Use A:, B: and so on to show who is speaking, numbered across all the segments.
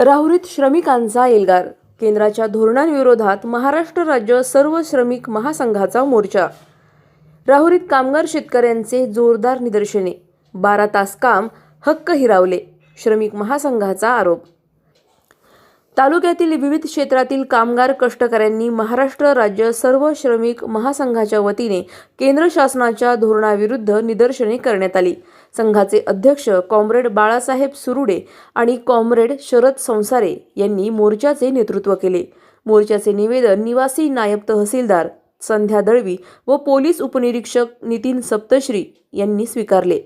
A: राहुरीत श्रमिकांचा एल्गार. केंद्राच्या धोरणांविरोधात महाराष्ट्र राज्य सर्व श्रमिक महासंघाचा मोर्चा. राहुरीत कामगार शेतकऱ्यांचे जोरदार निदर्शने. बारा तास काम हक्क हिरावले. श्रमिक महासंघाचा आरोप. तालुक्यातील विविध क्षेत्रातील कामगार कष्टकऱ्यांनी महाराष्ट्र राज्य सर्व श्रमिक महासंघाच्या वतीने केंद्र शासनाच्या धोरणाविरुद्ध निदर्शने करण्यात आली. संघाचे अध्यक्ष कॉम्रेड बाळासाहेब सुरुडे आणि कॉम्रेड शरद संसारे यांनी मोर्चाचे नेतृत्व केले. मोर्चाचे निवेदन निवासी नायब तहसीलदार संध्या दळवी व पोलीस उपनिरीक्षक नितीन सप्तश्री यांनी स्वीकारले.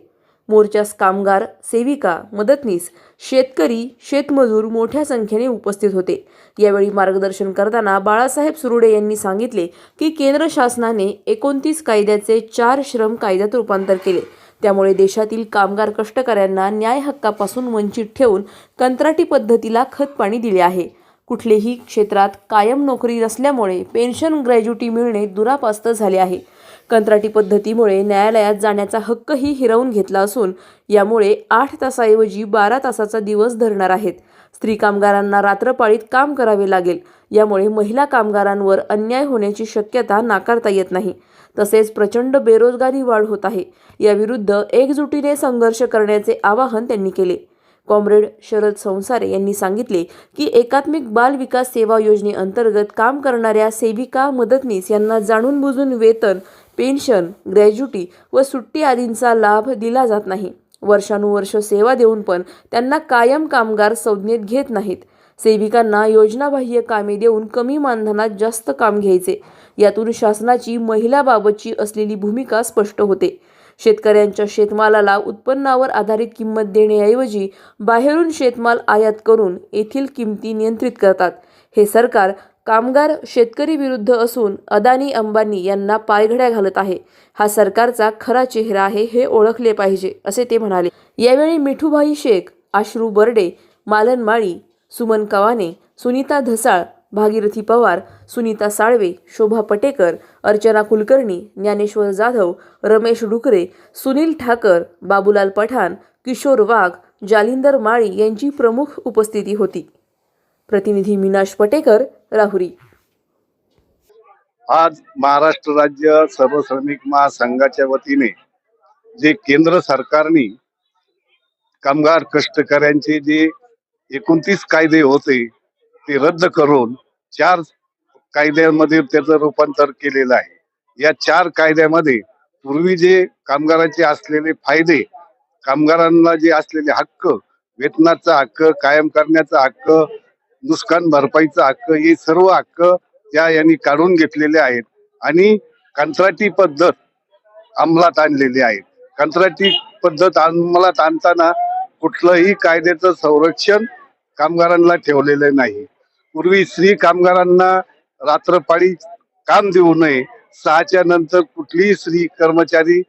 A: मोर्चास कामगार सेविका मदतनीस शेतकरी शेतमजूर मोठ्या संख्येने उपस्थित होते. यावेळी मार्गदर्शन करताना बाळासाहेब सुरुडे यांनी सांगितले की केंद्र शासनाने एकोणतीस कायद्याचे चार श्रम कायद्यात रूपांतर केले. त्यामुळे देशातील कामगार कष्टकऱ्यांना न्याय हक्कापासून वंचित ठेवून कंत्राटी पद्धतीला खतपाणी दिले आहे. कुठलेही क्षेत्रात कायम नोकरी नसल्यामुळे पेन्शन ग्रॅज्युटी मिळणे दुरापास्त झाले आहे. कंत्राटी पद्धतीमुळे न्यायालयात जाण्याचा हक्कही हिरावून घेतला असून यामुळे आठ तासाऐवजी बारा तासाचा दिवस धरणार आहेत. स्त्री कामगारांना रात्रपाळीत काम करावे लागेल. यामुळे महिला कामगारांवर अन्याय होण्याची शक्यता नाकारता येत नाही. तसेच प्रचंड बेरोजगारी वाढ होत आहे. याविरुद्ध एकजुटीने संघर्ष करण्याचे आवाहन त्यांनी केले. कॉम्रेड शरद संसारे यांनी सांगितले की एकात्मिक बाल विकास सेवा योजनेअंतर्गत काम करणाऱ्या सेविका मदतनीस यांना जाणून बुजून वेतन पेन्शन ग्रॅज्युटी व सुट्टी आदींचा लाभ दिला जात नाही. वर्षानुवर्ष सेवा देऊन पण त्यांना कायम कामगार संज्ञेत घेत नाहीत. सेविकांना योजनाबाह्य कामे देऊन कमी मानधनात जास्त काम घ्यायचे. यातून शासनाची महिलाबाबतची असलेली भूमिका स्पष्ट होते. शेतकऱ्यांच्या शेतमालाला उत्पन्नावर आधारित किंमत देण्याऐवजी बाहेरून शेतमाल आयात करून येथील किमती नियंत्रित करतात. हे सरकार कामगार शेतकरी विरुद्ध असून अदानी अंबानी यांना पायघड्या घालत आहे. हा सरकारचा खरा चेहरा आहे हे ओळखले पाहिजे असे ते म्हणाले. यावेळी मिठूभाई शेख आश्रू बर्डे मालन माळी सुमन कवाने सुनीता धसाळ भागीरथी पवार सुनीता साळवे शोभा पटेकर अर्चना कुलकर्णी ज्ञानेश्वर जाधव रमेश डुकरे सुनील ठाकर बाबूलाल पठाण किशोर वाघ जालिंदर माळी यांची प्रमुख उपस्थिती होती. प्रतिनिधी मीनाश पटेकर राहुरी.
B: आज महाराष्ट्र राज्य सर्व श्रमिक महासंघाच्या वतीने जे केंद्र सरकारने कामगार कष्टकऱ्यांचे जे एकोणतीस कायदे होते ते रद्द करून चार कायद्यामध्ये त्याचं रूपांतर केलेलं आहे. या चार कायद्यामध्ये पूर्वी जे कामगारांचे असलेले फायदे कामगारांना जे असलेले हक्क वेतनाचा हक्क कायम करण्याचा हक्क नुकसान भरपाईचा हक्क हे सर्व हक्क त्या यांनी काढून घेतलेले आहेत आणि कंत्राटी पद्धत अंमलात आणलेली आहे. कंत्राटी पद्धत अंमलात आणताना कुठलंही कायद्याचं संरक्षण कामगारांना ठेवलेलं नाही. पूर्वी स्त्री कामगारांना रात्रपाळी काम देऊ नये. सहाच्या नंतर कुठलीही स्त्री कर्मचारी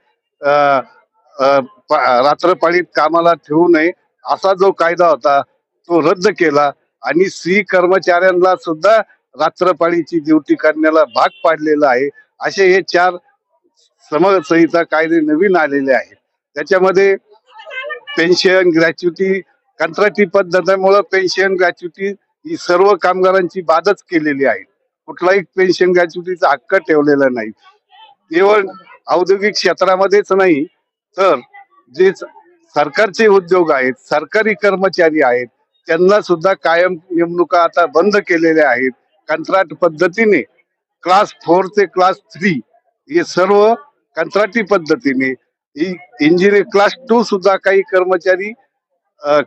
B: पा- रात्रपाळीत कामाला ठेवू नये असा जो कायदा होता तो रद्द केला आणि स्त्री कर्मचाऱ्यांना सुद्धा रात्रपाळीची ड्युटी करण्याला भाग पाडलेला आहे. असे हे चार समसंहिता कायदे नवीन आलेले आहेत. त्याच्यामध्ये पेन्शन ग्रॅच्युटी कंत्राटी पद्धतीमुळे पेन्शन ग्रॅच्युटी ही सर्व कामगारांची बादच केलेली आहे. कुठलाही पेन्शन ग्रॅच्युटीचा हक्क ठेवलेला नाही. केवळ औद्योगिक क्षेत्रामध्येच नाही तर जे सरकारचे उद्योग आहेत सरकारी कर्मचारी आहेत त्यांना सुद्धा कायम नेमणुका आता बंद केलेल्या आहेत. कंत्राट पद्धतीने क्लास फोर ते क्लास थ्री हे सर्व कंत्राटी पद्धतीने ही इंजिनियर क्लास टू सुद्धा काही कर्मचारी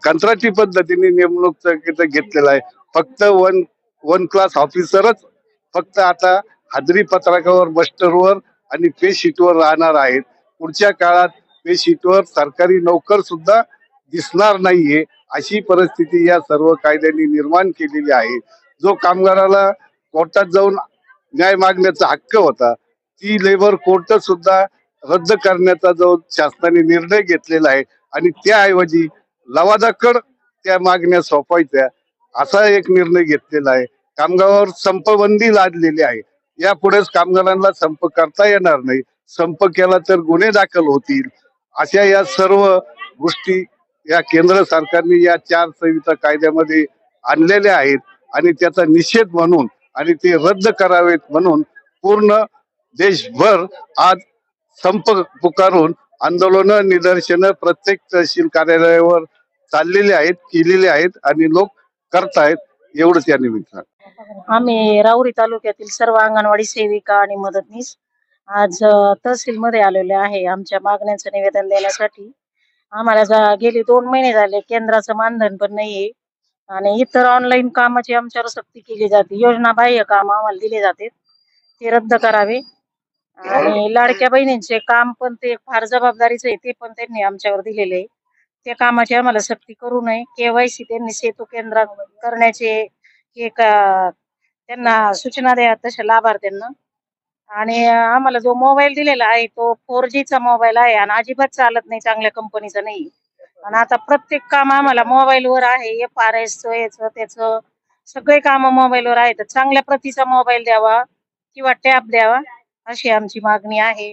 B: कंत्राटी पद्धतीने नेमणूक घेतलेला आहे. फक्त वन वन क्लास ऑफिसरच फक्त आता हाजरी पत्रकावर बस्टरवर आणि पे शीटवर राहणार आहेत. पुढच्या काळात पे शीटवर सरकारी नोकर सुद्धा दिसणार नाहीये अशी परिस्थिती या सर्व कायद्यांनी निर्माण केलेली आहे. जो कामगाराला कोर्टात जाऊन न्याय मागण्याचा हक्क होता ती लेबर कोर्ट सुद्धा रद्द करण्याचा जो शासनाने निर्णय घेतलेला आहे आणि त्याऐवजी लवादाकड त्या मागण्या सोपायच्या असा एक निर्णय घेतलेला आहे. कामगारावर संपबंदी लादलेली आहे. यापुढेच कामगारांना संप करता येणार नाही. संप केला तर गुन्हे दाखल होतील. अशा या सर्व गोष्टी या केंद्र सरकारने या चार संहिता कायद्यामध्ये आणलेल्या आहेत आणि त्याचा निषेध म्हणून आणि ते रद्द करावेत म्हणून पूर्ण देशभर आज संप पुकारून आंदोलन निदर्शनं प्रत्येक तहसील कार्यालयावर चाललेले आहेत केलेले आहेत आणि लोक करतायत एवढंच या निमित्तानं.
C: आम्ही राऊरी तालुक्यातील सर्व अंगणवाडी सेविका आणि मदतनीस आज तहसील तहसीलमध्ये आलेले आहे. आमच्या मागण्यांचं निवेदन देण्यासाठी आम्हाला जा गेले दोन महिने झाले केंद्राचं मानधन पण नाहीये. आणि इतर ऑनलाईन कामाची आमच्यावर सक्ती केली जाते. योजना बाह्य काम आम्हाला दिले जाते. ते रद्द करावे. आणि लाडक्या बहिणींचे काम पण ते फार जबाबदारीचं आहे ते पण त्यांनी आमच्यावर दिलेले आहे. त्या कामाची आम्हाला सक्ती करू नये. केवायसी त्यांनी सेतू केंद्रात करण्याचे एक त्यांना सूचना द्या तशा लाभार्थ्यांना. आणि आम्हाला जो मोबाईल दिलेला आहे तो फोर चा मोबाईल आहे आणि अजिबात चालत नाही चांगल्या कंपनीचा नाही. आणि आता प्रत्येक काम आम्हाला मोबाईलवर आहे एफ आर एस याचं त्याचं. सगळे काम मोबाईलवर आहे तर चांगल्या प्रतीचा मोबाईल द्यावा किंवा टॅब द्यावा अशी आमची मागणी आहे.